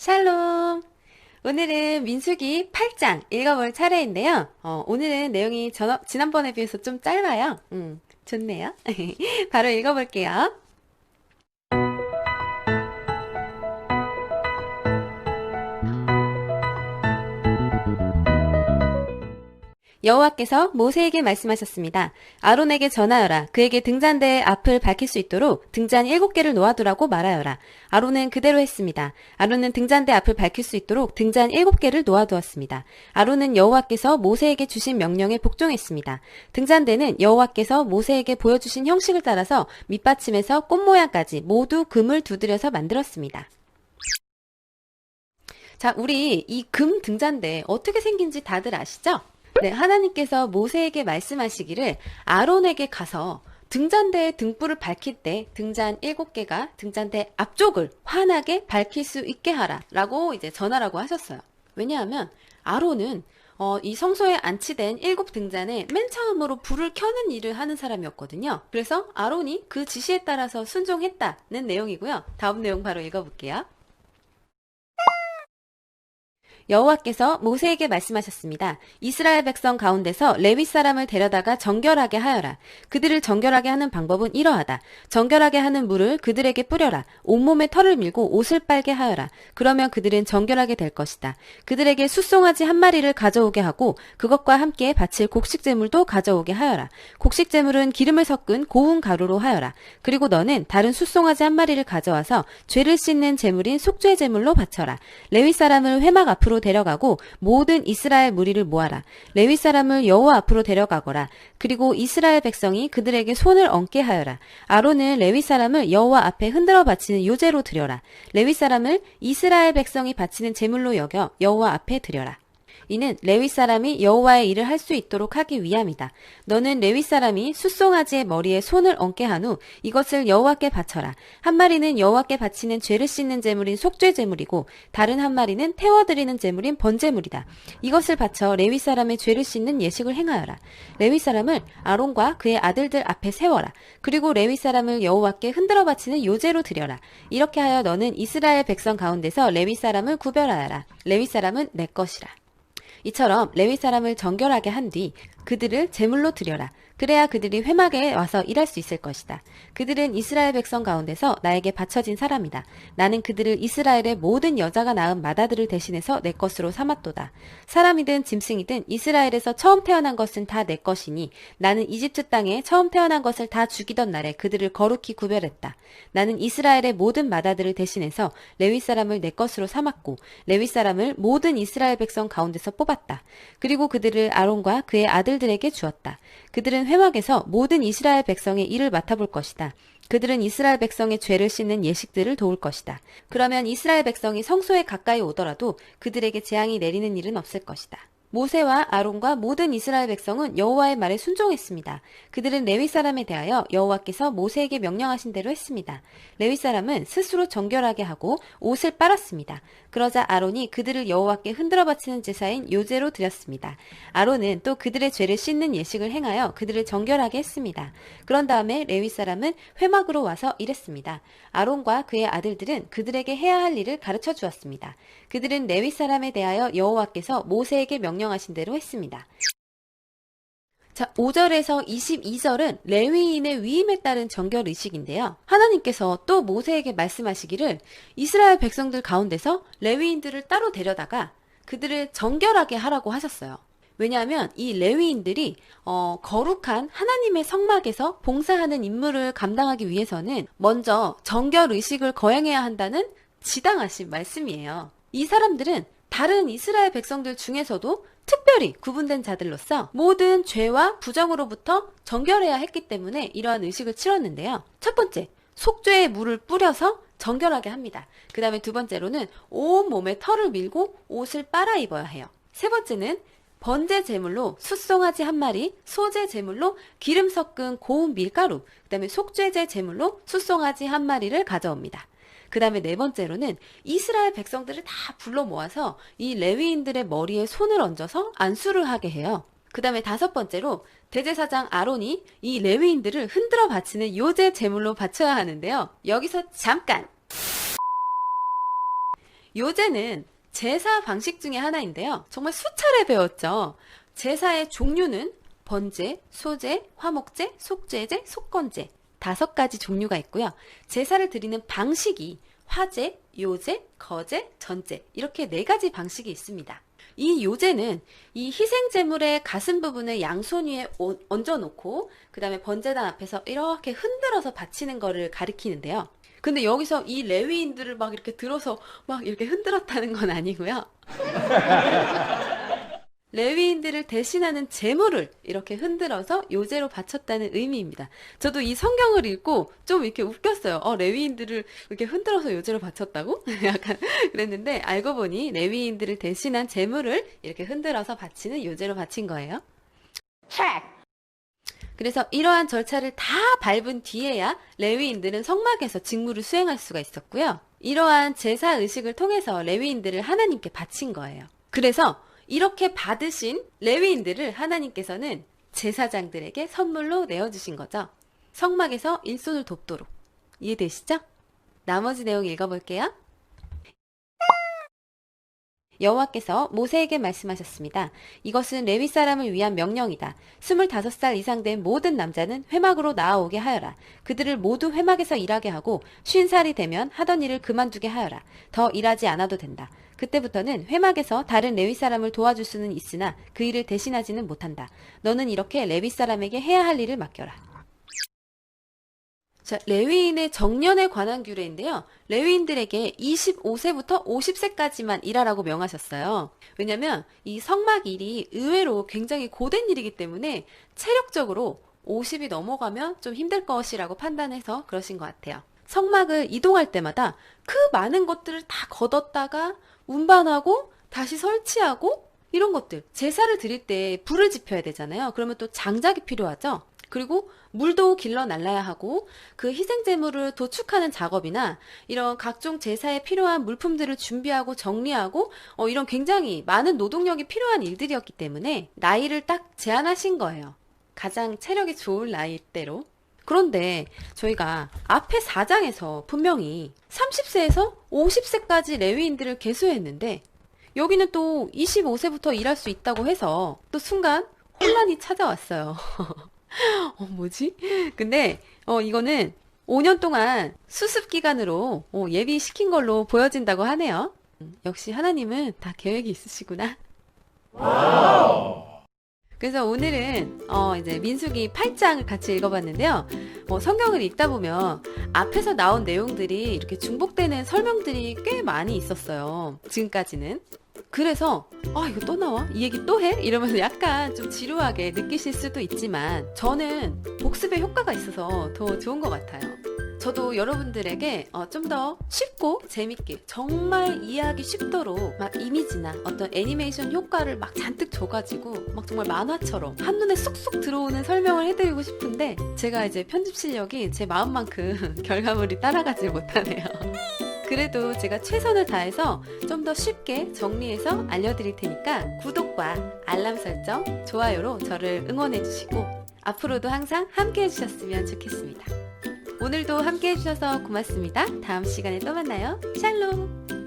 샬롬! 오늘은 민수기 8장 읽어볼 차례인데요. 어, 오늘은 내용이 전, 지난번에 비해서 좀 짧아요. 음, 좋네요. 바로 읽어볼게요. 여호와께서 모세에게 말씀하셨습니다. 아론에게 전하여라. 그에게 등잔대의 앞을 밝힐 수 있도록 등잔 일곱 개를 놓아두라고 말하여라. 아론은 그대로 했습니다. 아론은 등잔대 앞을 밝힐 수 있도록 등잔 일곱 개를 놓아두었습니다. 아론은 여호와께서 모세에게 주신 명령에 복종했습니다. 등잔대는 여호와께서 모세에게 보여주신 형식을 따라서 밑받침에서 꽃 모양까지 모두 금을 두드려서 만들었습니다. 자, 우리 이 금 등잔대 어떻게 생긴지 다들 아시죠? 네, 하나님께서 모세에게 말씀하시기를 아론에게 가서 등잔대의 등불을 밝힐 때 등잔 일곱 개가 등잔대 앞쪽을 환하게 밝힐 수 있게 하라 라고 이제 전하라고 하셨어요. 왜냐하면 아론은 어, 이 성소에 안치된 일곱 등잔에 맨 처음으로 불을 켜는 일을 하는 사람이었거든요. 그래서 아론이 그 지시에 따라서 순종했다는 내용이고요. 다음 내용 바로 읽어볼게요. 여호와께서 모세에게 말씀하셨습니다. 이스라엘 백성 가운데서 레위 사람을 데려다가 정결하게 하여라. 그들을 정결하게 하는 방법은 이러하다. 정결하게 하는 물을 그들에게 뿌려라. 온몸에 털을 밀고 옷을 빨게 하여라. 그러면 그들은 정결하게 될 것이다. 그들에게 숫송아지 한 마리를 가져오게 하고 그것과 함께 바칠 곡식 제물도 가져오게 하여라. 곡식 제물은 기름을 섞은 고운 가루로 하여라. 그리고 너는 다른 숫송아지 한 마리를 가져와서 죄를 씻는 제물인 속죄 제물로 바쳐라. 레위 사람을 회막 앞으로 데려가고 모든 이스라엘 무리를 모아라. 레위 사람을 여호와 앞으로 데려가거라. 그리고 이스라엘 백성이 그들에게 손을 얹게 하여라. 아론은 레위 사람을 여호와 앞에 흔들어 바치는 요제로 드려라. 레위 사람을 이스라엘 백성이 바치는 제물로 여겨 여호와 앞에 드려라. 이는 레위 사람이 여호와의 일을 할 수 있도록 하기 위함이다. 너는 레위 사람이 숫송아지의 머리에 손을 얹게 한 후 이것을 여호와께 바쳐라. 한 마리는 여호와께 바치는 죄를 씻는 제물인 속죄 제물이고 다른 한 마리는 태워 드리는 제물인 번제물이다. 이것을 바쳐 레위 사람의 죄를 씻는 예식을 행하여라. 레위 사람을 아론과 그의 아들들 앞에 세워라. 그리고 레위 사람을 여호와께 흔들어 바치는 요제로 드려라. 이렇게 하여 너는 이스라엘 백성 가운데서 레위 사람을 구별하여라. 레위 사람은 내 것이라. 이처럼 레위 사람을 정결하게 한 뒤 그들을 제물로 드려라. 그래야 그들이 회막에 와서 일할 수 있을 것이다. 그들은 이스라엘 백성 가운데서 나에게 바쳐진 사람이다. 나는 그들을 이스라엘의 모든 여자가 낳은 마다들을 대신해서 내 것으로 삼았도다. 사람이든 짐승이든 이스라엘에서 처음 태어난 것은 다 내 것이니 나는 이집트 땅에 처음 태어난 것을 다 죽이던 날에 그들을 거룩히 구별했다. 나는 이스라엘의 모든 마다들을 대신해서 레위 사람을 내 것으로 삼았고 레위 사람을 모든 이스라엘 백성 가운데서 뽑았다. 그리고 그들을 아론과 그의 아들들에게 주었다. 그들은 회막에서 모든 이스라엘 백성의 일을 맡아볼 것이다. 그들은 이스라엘 백성의 죄를 씻는 예식들을 도울 것이다. 그러면 이스라엘 백성이 성소에 가까이 오더라도 그들에게 재앙이 내리는 일은 없을 것이다. 모세와 아론과 모든 이스라엘 백성은 여호와의 말에 순종했습니다. 그들은 레위 사람에 대하여 여호와께서 모세에게 명령하신 대로 했습니다. 레위 사람은 스스로 정결하게 하고 옷을 빨았습니다. 그러자 아론이 그들을 여호와께 흔들어 바치는 제사인 요제로 드렸습니다. 아론은 또 그들의 죄를 씻는 예식을 행하여 그들을 정결하게 했습니다. 그런 다음에 레위 사람은 회막으로 와서 일했습니다. 아론과 그의 아들들은 그들에게 해야 할 일을 가르쳐 주었습니다. 그들은 레위 사람에 대하여 여호와께서 모세에게 명령하신 대로 했습니다. 자, 5절에서 22절은 레위인의 위임에 따른 정결 의식인데요. 하나님께서 또 모세에게 말씀하시기를 이스라엘 백성들 가운데서 레위인들을 따로 데려다가 그들을 정결하게 하라고 하셨어요. 왜냐하면 이 레위인들이 어, 거룩한 하나님의 성막에서 봉사하는 임무를 감당하기 위해서는 먼저 정결 의식을 거행해야 한다는 지당하신 말씀이에요. 이 사람들은 다른 이스라엘 백성들 중에서도 특별히 구분된 자들로서 모든 죄와 부정으로부터 정결해야 했기 때문에 이러한 의식을 치렀는데요. 첫 번째, 속죄의 물을 뿌려서 정결하게 합니다. 그 다음에 두 번째로는 온 몸에 털을 밀고 옷을 빨아 입어야 해요. 세 번째는 번제 제물로 숫송아지 한 마리, 소제 제물로 기름 섞은 고운 밀가루, 그 다음에 속죄제 제물로 숫송아지 한 마리를 가져옵니다. 그 다음에 네 번째로는 이스라엘 백성들을 다 불러 모아서 이 레위인들의 머리에 손을 얹어서 안수를 하게 해요. 그 다음에 다섯 번째로 대제사장 아론이 이 레위인들을 흔들어 바치는 요제 제물로 바쳐야 하는데요. 여기서 잠깐! 요제는 제사 방식 중에 하나인데요. 정말 수차례 배웠죠. 제사의 종류는 번제, 소제, 화목제, 속죄제, 속건제 다섯 가지 종류가 있고요. 제사를 드리는 방식이 화제, 요제, 거제, 전제 이렇게 네 가지 방식이 있습니다. 이 요제는 이 희생 제물의 가슴 부분을 양손 위에 오- 얹어 놓고 그 다음에 번제단 앞에서 이렇게 흔들어서 바치는 거를 가리키는데요. 근데 여기서 이 레위인들을 막 이렇게 들어서 막 이렇게 흔들었다는 건 아니고요. 레위인들을 대신하는 제물을 이렇게 흔들어서 요제로 바쳤다는 의미입니다. 저도 이 성경을 읽고 좀 이렇게 웃겼어요. 어, 레위인들을 이렇게 흔들어서 요제로 바쳤다고? 약간 그랬는데 알고 보니 레위인들을 대신한 제물을 이렇게 흔들어서 바치는 요제로 바친 거예요. 그래서 이러한 절차를 다 밟은 뒤에야 레위인들은 성막에서 직무를 수행할 수가 있었고요. 이러한 제사 의식을 통해서 레위인들을 하나님께 바친 거예요. 그래서 이렇게 받으신 레위인들을 하나님께서는 제사장들에게 선물로 내어주신 거죠. 성막에서 일손을 돕도록. 이해되시죠? 나머지 내용 읽어볼게요. 여호와께서 모세에게 말씀하셨습니다. 이것은 레위 사람을 위한 명령이다. 25살 이상 된 모든 남자는 회막으로 나아오게 하여라. 그들을 모두 회막에서 일하게 하고 쉰 살이 되면 하던 일을 그만두게 하여라. 더 일하지 않아도 된다. 그때부터는 회막에서 다른 레위 사람을 도와줄 수는 있으나 그 일을 대신하지는 못한다. 너는 이렇게 레위 사람에게 해야 할 일을 맡겨라. 자, 레위인의 정년에 관한 규례인데요. 레위인들에게 25세부터 50세까지만 일하라고 명하셨어요. 왜냐면 이 성막 일이 의외로 굉장히 고된 일이기 때문에 체력적으로 50이 넘어가면 좀 힘들 것이라고 판단해서 그러신 것 같아요. 성막을 이동할 때마다 그 많은 것들을 다 걷었다가 운반하고 다시 설치하고 이런 것들 제사를 드릴 때 불을 지펴야 되잖아요. 그러면 또 장작이 필요하죠. 그리고 물도 길러 날라야 하고 그 희생 제물을 도축하는 작업이나 이런 각종 제사에 필요한 물품들을 준비하고 정리하고 어, 이런 굉장히 많은 노동력이 필요한 일들이었기 때문에 나이를 딱 제한하신 거예요. 가장 체력이 좋을 나이대로. 그런데 저희가 앞에 4장에서 분명히 30세에서 50세까지 레위인들을 계수했는데 여기는 또 25세부터 일할 수 있다고 해서 또 순간 혼란이 찾아왔어요. 어, 뭐지? 근데, 어, 이거는 5년 동안 수습 기간으로 어, 예비시킨 걸로 보여진다고 하네요. 음, 역시 하나님은 다 계획이 있으시구나. 그래서 오늘은 어, 이제 민수기 8장을 같이 읽어봤는데요. 어, 성경을 읽다 보면 앞에서 나온 내용들이 이렇게 중복되는 설명들이 꽤 많이 있었어요. 지금까지는. 그래서 아 이거 또 나와? 이 얘기 또 해? 이러면서 약간 좀 지루하게 느끼실 수도 있지만 저는 복습의 효과가 있어서 더 좋은 것 같아요. 저도 여러분들에게 어, 좀 더 쉽고 재밌게 정말 이해하기 쉽도록 막 이미지나 어떤 애니메이션 효과를 막 잔뜩 줘가지고 막 정말 만화처럼 한눈에 쏙쏙 들어오는 설명을 해드리고 싶은데 제가 이제 편집 실력이 제 마음만큼 결과물이 따라가지 못하네요. 그래도 제가 최선을 다해서 좀 더 쉽게 정리해서 알려드릴 테니까 구독과 알람 설정, 좋아요로 저를 응원해 주시고 앞으로도 항상 함께 해주셨으면 좋겠습니다. 오늘도 함께 해주셔서 고맙습니다. 다음 시간에 또 만나요. 샬롬!